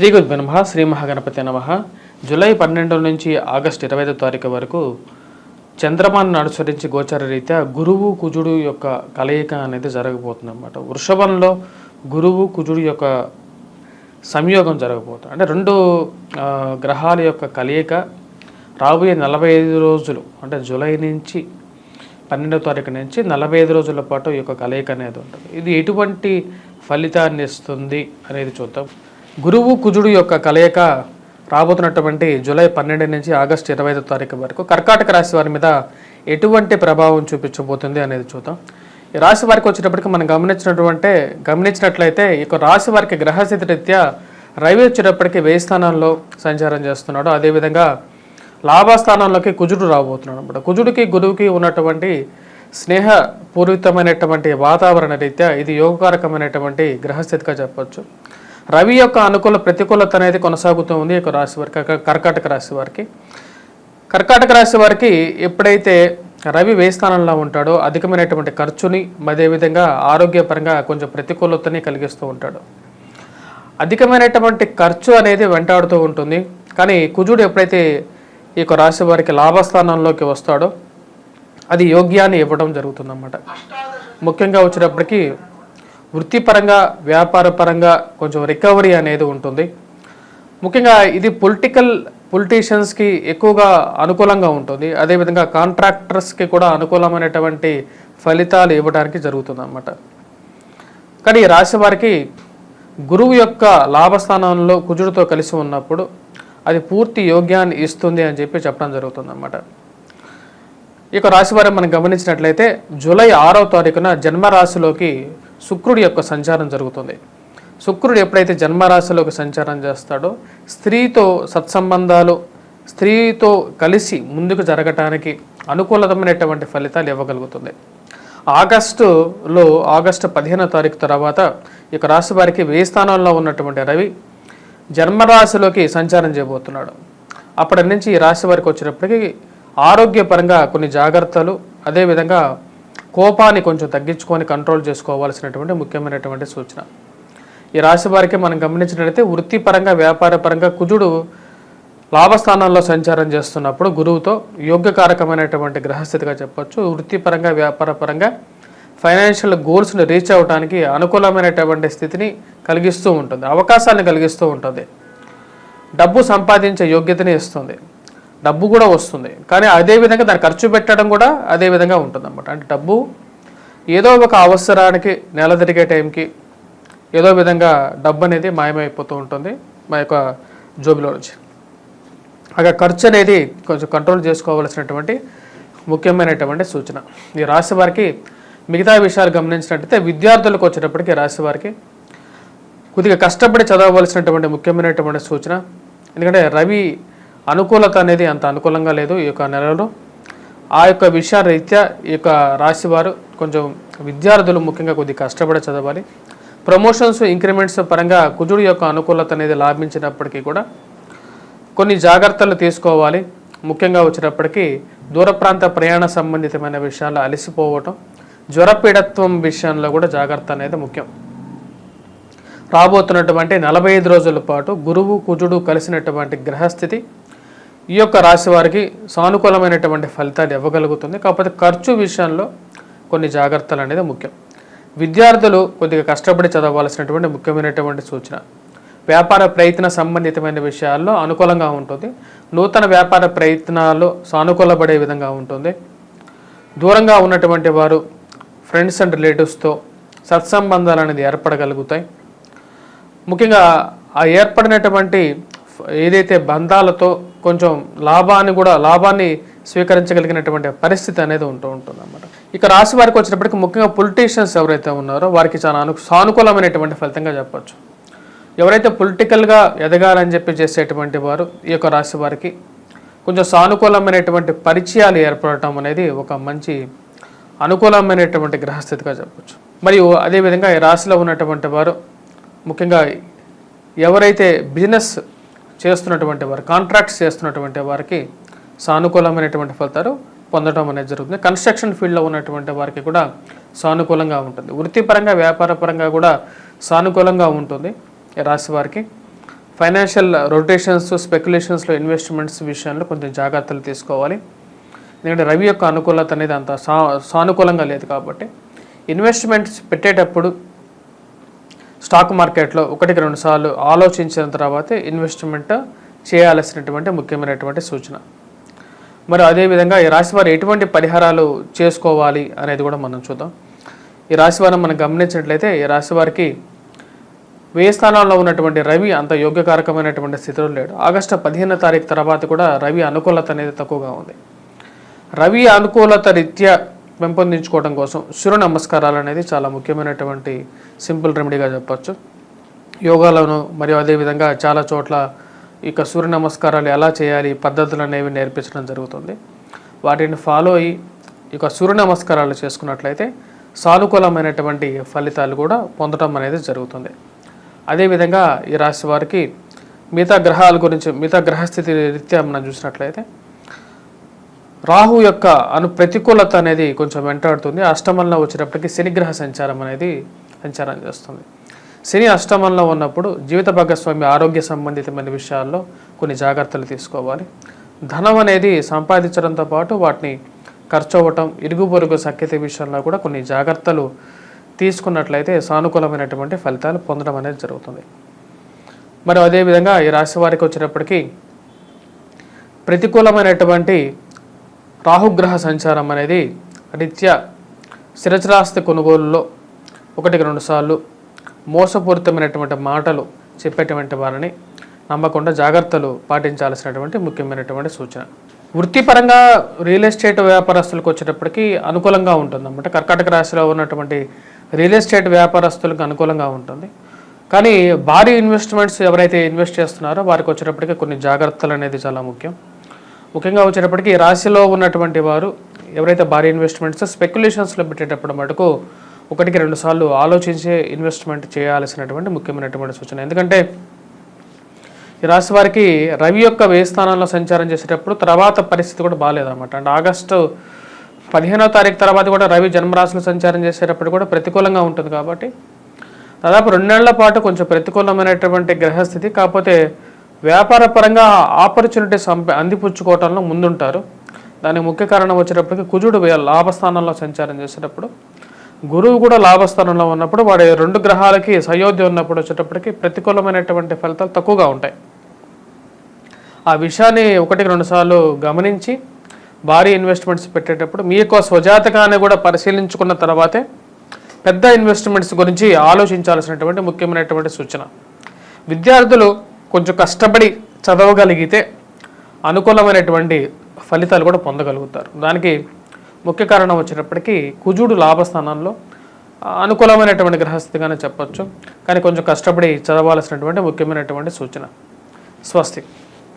శ్రీ గురు నమ శ్రీ మహాగణపతి నమ. జూలై పన్నెండు నుంచి ఆగస్టు ఇరవై ఐదో తారీఖు వరకు చంద్రమాన్ని అనుసరించి గోచర రీత్యా గురువు కుజుడు యొక్క కలయిక అనేది జరగబోతుంది అనమాట వృషభంలో గురువు కుజుడు యొక్క సంయోగం జరగబోతుంది అంటే రెండు గ్రహాల యొక్క కలయిక రాబోయే నలభై ఐదు రోజులు అంటే జూలై నుంచి పన్నెండవ తారీఖు నుంచి నలభై ఐదు రోజుల పాటు ఈ యొక్క కలయిక అనేది ఉంటుంది. ఇది ఎటువంటి ఫలితాన్ని ఇస్తుంది అనేది చూద్దాం. గురువు కుజుడు యొక్క కలయిక రాబోతున్నటువంటి జూలై పన్నెండు నుంచి ఆగస్టు ఇరవై ఐదో తారీఖు వరకు కర్కాటక రాశి వారి మీద ఎటువంటి ప్రభావం చూపించబోతుంది అనేది చూద్దాం. ఈ రాశి వారికి వచ్చేటప్పటికి మనం గమనించినటువంటి గమనించినట్లయితే ఈ రాశి వారికి గ్రహస్థితి రీత్యా రవి వచ్చేటప్పటికి వేయి స్థానంలో సంచారం చేస్తున్నాడు. అదేవిధంగా లాభస్థానంలోకి కుజుడు రాబోతున్నాడు అనమాట కుజుడికి గురువుకి ఉన్నటువంటి స్నేహ పూరితమైనటువంటి వాతావరణ రీత్యా ఇది యోగకారకమైనటువంటి గ్రహస్థితిగా చెప్పొచ్చు. రవి యొక్క అనుకూల ప్రతికూలత అనేది కొనసాగుతూ ఉంది ఈ యొక్క రాశి వారికి కర్కాటక రాశి వారికి. కర్కాటక రాశి వారికి ఎప్పుడైతే రవి వేస్థానంలో స్థానంలో ఉంటాడో అధికమైనటువంటి ఖర్చుని అదేవిధంగా ఆరోగ్యపరంగా కొంచెం ప్రతికూలతని కలిగిస్తూ ఉంటాడు. అధికమైనటువంటి ఖర్చు అనేది వెంటాడుతూ ఉంటుంది. కానీ కుజుడు ఎప్పుడైతే ఈ యొక్క రాశి వారికి లాభస్థానంలోకి వస్తాడో అది యోగ్యాన్ని ఇవ్వడం జరుగుతుందన్నమాట. ముఖ్యంగా వచ్చేటప్పటికి వృత్తిపరంగా వ్యాపార పరంగా కొంచెం రికవరీ అనేది ఉంటుంది. ముఖ్యంగా ఇది పొలిటికల్ పొలిటీషియన్స్కి ఎక్కువగా అనుకూలంగా ఉంటుంది. అదేవిధంగా కాంట్రాక్టర్స్కి కూడా అనుకూలమైనటువంటి ఫలితాలు ఇవ్వడానికి జరుగుతుంది అన్నమాట కానీ ఈ రాశి వారికి గురువు యొక్క లాభస్థానంలో కుజుడితో కలిసి ఉన్నప్పుడు అది పూర్తి యోగ్యాన్ని ఇస్తుంది అని చెప్పి చెప్పడం జరుగుతుంది అన్నమాట ఇక యొక్క రాశి వారిని మనం గమనించినట్లయితే జూలై ఆరో తారీఖున జన్మరాశిలోకి శుక్రుడి యొక్క సంచారం జరుగుతుంది. శుక్రుడు ఎప్పుడైతే జన్మరాశిలోకి సంచారం చేస్తాడో స్త్రీతో సత్సంబంధాలు స్త్రీతో కలిసి ముందుకు జరగటానికి అనుకూలమైనటువంటి ఫలితాలు ఇవ్వగలుగుతుంది. ఆగస్టులో ఆగస్టు పదిహేనో తారీఖు తర్వాత ఈ యొక్క రాశి వారికి వేయి స్థానంలో ఉన్నటువంటి రవి జన్మరాశిలోకి సంచారం చేయబోతున్నాడు. అప్పటి నుంచి ఈ రాశి వారికి వచ్చినప్పటికీ ఆరోగ్యపరంగా కొన్ని జాగ్రత్తలు అదేవిధంగా కోపాన్ని కొంచెం తగ్గించుకొని కంట్రోల్ చేసుకోవాల్సినటువంటి ముఖ్యమైనటువంటి సూచన. ఈ రాశి వారికి మనం గమనించినట్లయితే వృత్తిపరంగా వ్యాపారపరంగా కుజుడు లాభస్థానాల్లో సంచారం చేస్తున్నప్పుడు గురువుతో యోగ్యకారకమైనటువంటి గ్రహస్థితిగా చెప్పొచ్చు. వృత్తిపరంగా వ్యాపారపరంగా ఫైనాన్షియల్ గోల్స్ని రీచ్ అవ్వడానికి అనుకూలమైనటువంటి స్థితిని కలిగిస్తూ ఉంటుంది అవకాశాన్ని కలిగిస్తూ ఉంటుంది. డబ్బు సంపాదించే యోగ్యతని ఇస్తుంది. డబ్బు కూడా వస్తుంది. కానీ అదే విధంగా దాన్ని ఖర్చు పెట్టడం కూడా అదే విధంగా ఉంటుంది అనమాట అంటే డబ్బు ఏదో ఒక అవసరానికి నెల తిరిగే టైంకి ఏదో విధంగా డబ్బు అనేది మాయమైపోతూ ఉంటుంది మా యొక్క జోబిలో నుంచి. అక్కడ ఖర్చు అనేది కొంచెం కంట్రోల్ చేసుకోవాల్సినటువంటి ముఖ్యమైనటువంటి సూచన. ఈ రాశి వారికి మిగతా విషయాలు గమనించినట్టయితే విద్యార్థులకు వచ్చేటప్పటికి రాశి వారికి కొద్దిగా కష్టపడి చదవవలసినటువంటి ముఖ్యమైనటువంటి సూచన. ఎందుకంటే రవి అనుకూలత అనేది అంత అనుకూలంగా లేదు ఈ యొక్క నెలలో. ఆ యొక్క విషయాల రీత్యా ఈ యొక్క రాశి వారు కొంచెం విద్యార్థులు ముఖ్యంగా కొద్ది కష్టపడి చదవాలి. ప్రమోషన్స్ ఇంక్రిమెంట్స్ పరంగా కుజుడు యొక్క అనుకూలత అనేది లాభించినప్పటికీ కూడా కొన్ని జాగ్రత్తలు తీసుకోవాలి. ముఖ్యంగా వచ్చినప్పటికీ దూర ప్రాంత ప్రయాణ సంబంధితమైన విషయాలు అలసిపోవటం జ్వరపీడత్వం విషయంలో కూడా జాగ్రత్త అనేది ముఖ్యం. రాబోతున్నటువంటి నలభై ఐదు రోజుల పాటు గురువు కుజుడు కలిసినటువంటి గ్రహస్థితి ఈ యొక్క రాశి వారికి సానుకూలమైనటువంటి ఫలితాలు ఇవ్వగలుగుతుంది. కాకపోతే ఖర్చు విషయంలో కొన్ని జాగ్రత్తలు అనేది ముఖ్యం. విద్యార్థులు కొద్దిగా కష్టపడి చదవాల్సినటువంటి ముఖ్యమైనటువంటి సూచన. వ్యాపార ప్రయత్న సంబంధితమైన విషయాల్లో అనుకూలంగా ఉంటుంది. నూతన వ్యాపార ప్రయత్నాలు సానుకూలపడే విధంగా ఉంటుంది. దూరంగా ఉన్నటువంటి వారు ఫ్రెండ్స్ అండ్ రిలేటివ్స్తో సత్సంబంధాలు అనేది ఏర్పడగలుగుతాయి. ముఖ్యంగా ఆ ఏర్పడినటువంటి ఏదైతే బంధాలతో కొంచెం లాభాన్ని కూడా లాభాన్ని స్వీకరించగలిగినటువంటి పరిస్థితి అనేది ఉంటూ ఉంటుంది అన్నమాట ఇక రాశి వారికి వచ్చినప్పటికీ ముఖ్యంగా పొలిటీషియన్స్ ఎవరైతే ఉన్నారో వారికి చాలా అను సానుకూలమైనటువంటి ఫలితంగా చెప్పచ్చు. ఎవరైతే పొలిటికల్గా ఎదగాలని చెప్పి చేసేటువంటి వారు ఈ యొక్క రాశి వారికి కొంచెం సానుకూలమైనటువంటి పరిచయాలు ఏర్పడటం అనేది ఒక మంచి అనుకూలమైనటువంటి గ్రహస్థితిగా చెప్పచ్చు. మరియు అదేవిధంగా ఈ రాశిలో ఉన్నటువంటి వారు ముఖ్యంగా ఎవరైతే బిజినెస్ చేస్తున్నటువంటి వారు కాంట్రాక్ట్స్ చేస్తున్నటువంటి వారికి సానుకూలమైనటువంటి ఫలితాలు పొందడం అనేది జరుగుతుంది. కన్స్ట్రక్షన్ ఫీల్డ్లో ఉన్నటువంటి వారికి కూడా సానుకూలంగా ఉంటుంది. వృత్తిపరంగా వ్యాపారపరంగా కూడా సానుకూలంగా ఉంటుంది రాశి వారికి. ఫైనాన్షియల్ రొటేషన్స్ స్పెక్యులేషన్స్లో ఇన్వెస్ట్మెంట్స్ విషయంలో కొంచెం జాగ్రత్తలు తీసుకోవాలి. ఎందుకంటే రవి యొక్క అనుకూలత అనేది అంత సా సానుకూలంగా లేదు కాబట్టి. ఇన్వెస్ట్మెంట్స్ పెట్టేటప్పుడు స్టాక్ మార్కెట్లో ఒకటికి రెండు సార్లు ఆలోచించిన తర్వాతే ఇన్వెస్ట్మెంట్ చేయాల్సినటువంటి ముఖ్యమైనటువంటి సూచన. మరి అదేవిధంగా ఈ రాశి వారు ఎటువంటి పరిహారాలు చేసుకోవాలి అనేది కూడా మనం చూద్దాం. ఈ రాశి వారిని మనం గమనించినట్లయితే ఈ రాశి వారికి వ్యయ స్థానాల్లో ఉన్నటువంటి రవి అంత యోగ్యకారకమైనటువంటి స్థితిలో లేడు. ఆగస్టు పదిహేను తారీఖు తర్వాత కూడా రవి అనుకూలత అనేది తక్కువగా ఉంది. రవి అనుకూలత రీత్యా పెంపొందించుకోవడం కోసం సూర్య నమస్కారాలు అనేది చాలా ముఖ్యమైనటువంటి సింపుల్ రెమెడీగా చెప్పచ్చు. యోగాలోను మరియు అదేవిధంగా చాలా చోట్ల ఇక సూర్య నమస్కారాలు ఎలా చేయాలి పద్ధతులు అనేవి నేర్పించడం జరుగుతుంది. వాటిని ఫాలో అయ్యి ఇక సూర్య నమస్కారాలు చేసుకున్నట్లయితే సానుకూలమైనటువంటి ఫలితాలు కూడా పొందడం అనేది జరుగుతుంది. అదేవిధంగా ఈ రాశి వారికి మిగతా గ్రహాల గురించి మిగతా గ్రహస్థితి రీత్యా మనం చూసినట్లయితే రాహు యొక్క అను ప్రతికూలత అనేది కొంచెం వెంటాడుతుంది. అష్టమంలో వచ్చినప్పటికీ శనిగ్రహ సంచారం అనేది సంచారం చేస్తుంది. శని అష్టమంలో ఉన్నప్పుడు జీవిత భాగస్వామి ఆరోగ్య సంబంధితమైన విషయాల్లో కొన్ని జాగ్రత్తలు తీసుకోవాలి. ధనం అనేది సంపాదించడంతో పాటు వాటిని ఖర్చు అవ్వటం ఇరుగు పొరుగు సఖ్యత విషయంలో కూడా కొన్ని జాగ్రత్తలు తీసుకున్నట్లయితే సానుకూలమైనటువంటి ఫలితాలు పొందడం అనేది జరుగుతుంది. మరి అదేవిధంగా ఈ రాశి వారికి వచ్చినప్పటికీ ప్రతికూలమైనటువంటి రాహుగ్రహ సంచారం అనేది రీత్యా స్థిరచరాస్తి కొనుగోలులో ఒకటికి రెండు సార్లు మోసపూరితమైనటువంటి మాటలు చెప్పేటువంటి వారిని నమ్మకుండా జాగ్రత్తలు పాటించాల్సినటువంటి ముఖ్యమైనటువంటి సూచన. వృత్తిపరంగా రియల్ ఎస్టేట్ వ్యాపారస్తులకు వచ్చేటప్పటికి అనుకూలంగా ఉంటుంది అన్నమాట. కర్కాటక రాశిలో ఉన్నటువంటి రియల్ ఎస్టేట్ వ్యాపారస్తులకు అనుకూలంగా ఉంటుంది. కానీ భారీ ఇన్వెస్ట్మెంట్స్ ఎవరైతే ఇన్వెస్ట్ చేస్తున్నారో వారికి వచ్చేటప్పటికి కొన్ని జాగ్రత్తలు అనేది చాలా ముఖ్యం. ముఖ్యంగా వచ్చేటప్పటికి రాశిలో ఉన్నటువంటి వారు ఎవరైతే భారీ ఇన్వెస్ట్మెంట్స్ స్పెక్యులేషన్స్లో పెట్టేటప్పుడు మటుకు ఒకటికి రెండు సార్లు ఆలోచించే ఇన్వెస్ట్మెంట్ చేయాల్సినటువంటి ముఖ్యమైనటువంటి సూచన. ఎందుకంటే ఈ రాశి వారికి రవి యొక్క వ్యయ స్థానంలో సంచారం చేసేటప్పుడు తర్వాత పరిస్థితి కూడా బాగాలేదన్నమాట. అంటే ఆగస్టు పదిహేనో తారీఖు తర్వాత కూడా రవి జన్మరాశిలో సంచారం చేసేటప్పుడు కూడా ప్రతికూలంగా ఉంటుంది కాబట్టి దాదాపు రెండేళ్ళ పాటు కొంచెం ప్రతికూలమైనటువంటి గ్రహస్థితి. కాకపోతే వ్యాపార పరంగా ఆపర్చునిటీ అందిపుచ్చుకోవటంలో ముందుంటారు. దానికి ముఖ్య కారణం వచ్చేటప్పటికి కుజుడు లాభస్థానంలో సంచారం చేసేటప్పుడు గురువు కూడా లాభస్థానంలో ఉన్నప్పుడు వాడి రెండు గ్రహాలకి సయోధ్య ఉన్నప్పుడు వచ్చేటప్పటికి ప్రతికూలమైనటువంటి ఫలితాలు తక్కువగా ఉంటాయి. ఆ విషయాన్ని ఒకటికి రెండుసార్లు గమనించి భారీ ఇన్వెస్ట్మెంట్స్ పెట్టేటప్పుడు మీ యొక్క స్వజాతకాన్ని కూడా పరిశీలించుకున్న తర్వాతే పెద్ద ఇన్వెస్ట్మెంట్స్ గురించి ఆలోచించాల్సినటువంటి ముఖ్యమైనటువంటి సూచన. విద్యార్థులు కొంచెం కష్టపడి చదవగలిగితే అనుకూలమైనటువంటి ఫలితాలు కూడా పొందగలుగుతారు. దానికి ముఖ్య కారణం వచ్చినప్పటికీ కుజుడు లాభస్థానంలో అనుకూలమైనటువంటి గ్రహస్థితిగానే చెప్పచ్చు. కానీ కొంచెం కష్టపడి చదవాల్సినటువంటి ముఖ్యమైనటువంటి సూచన. స్వస్తి.